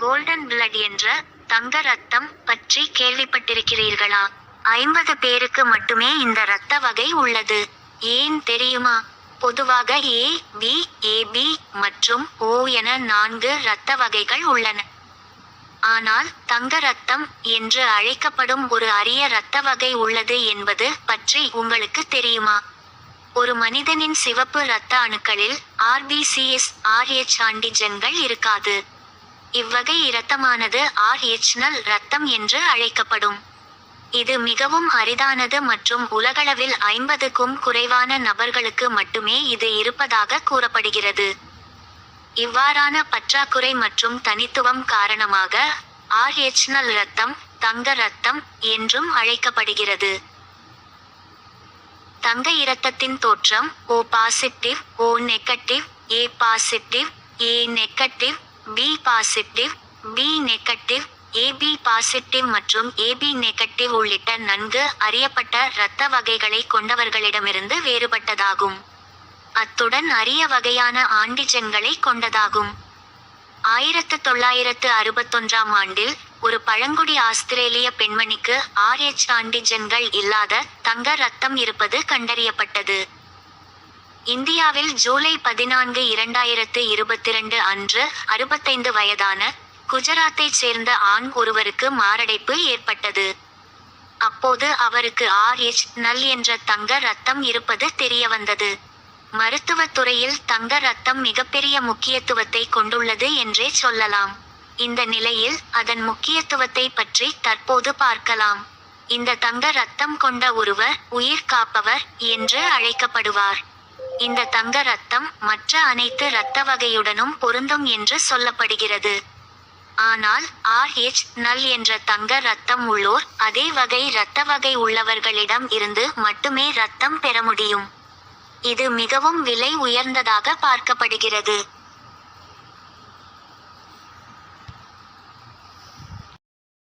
Golden blood என்ற தங்க ரத்தம் பற்றி கேள்விப்பட்டிருக்கிறீர்களா? ஐம்பது பேருக்கு மட்டுமே இந்த இரத்த வகை உள்ளது. ஏன் தெரியுமா? பொதுவாக ஏ பி ஏபி மற்றும் ஓ என நான்கு இரத்த வகைகள் உள்ளன. ஆனால் தங்க ரத்தம் என்று அழைக்கப்படும் ஒரு அரிய இரத்த வகை உள்ளது என்பது பற்றி உங்களுக்கு தெரியுமா? ஒரு மனிதனின் சிவப்பு இரத்த அணுக்களில் ஆர்பிசிஎஸ் ஆர்எச் ஆன்டிஜென்கள் இருக்காது. இவ்வகை இரத்தமானது ஆர்எச் நல் இரத்தம் என்று அழைக்கப்படும். இது மிகவும் அரிதானது மற்றும் உலகளவில் ஐம்பதுக்கும் குறைவான நபர்களுக்கு மட்டுமே இது இருப்பதாக கூறப்படுகிறது. இவ்வாறான பற்றாக்குறை மற்றும் தனித்துவம் காரணமாக ஆர்ஹெச்னல் நல் இரத்தம் தங்க இரத்தம் என்றும் அழைக்கப்படுகிறது. தங்க இரத்தத்தின் தோற்றம் O positive O negative A positive A negative B positive B negative AB positive மற்றும் ஏபி நெகட்டிவ் உள்ளிட்ட நன்கு அறியப்பட்ட இரத்த வகைகளை கொண்டவர்களிடமிருந்து வேறுபட்டதாகும். அத்துடன் அரிய வகையான ஆண்டிஜென்களை கொண்டதாகும். ஆயிரத்து தொள்ளாயிரத்து அறுபத்தொன்றாம் ஆண்டில் ஒரு பழங்குடி ஆஸ்திரேலிய பெண்மணிக்கு ஆர்எச் ஆண்டிஜென்கள் இல்லாத தங்க ரத்தம் இருப்பது கண்டறியப்பட்டது. இந்தியாவில் ஜூலை பதினான்கு இரண்டாயிரத்து இருபத்திரண்டு அன்று அறுபத்தைந்து வயதான குஜராத்தைச் சேர்ந்த ஆண் ஒருவருக்கு மாரடைப்பு ஏற்பட்டது. அப்போது அவருக்கு ஆர்எச் நல் என்ற தங்க ரத்தம் இருப்பது தெரியவந்தது. மருத்துவத் துறையில் தங்க ரத்தம் மிகப்பெரிய முக்கியத்துவத்தை கொண்டுள்ளது என்றே சொல்லலாம். இந்த நிலையில் அதன் முக்கியத்துவத்தை பற்றி தற்போது பார்க்கலாம். இந்த தங்க ரத்தம் கொண்ட ஒருவர் உயிர் காப்பவர் என்று அழைக்கப்படுவார். இந்த தங்க ரத்தம் மற்ற அனைத்து இரத்த வகையுடனும் பொருந்தும் என்று சொல்லப்படுகிறது. ஆனால் ஆர்ஹெச் நல் என்ற தங்க ரத்தம் உள்ளோர் அதே வகை இரத்த வகை உள்ளவர்களிடம் இருந்து மட்டுமே ரத்தம் பெற முடியும். இது மிகவும் விலை உயர்ந்ததாக பார்க்கப்படுகிறது.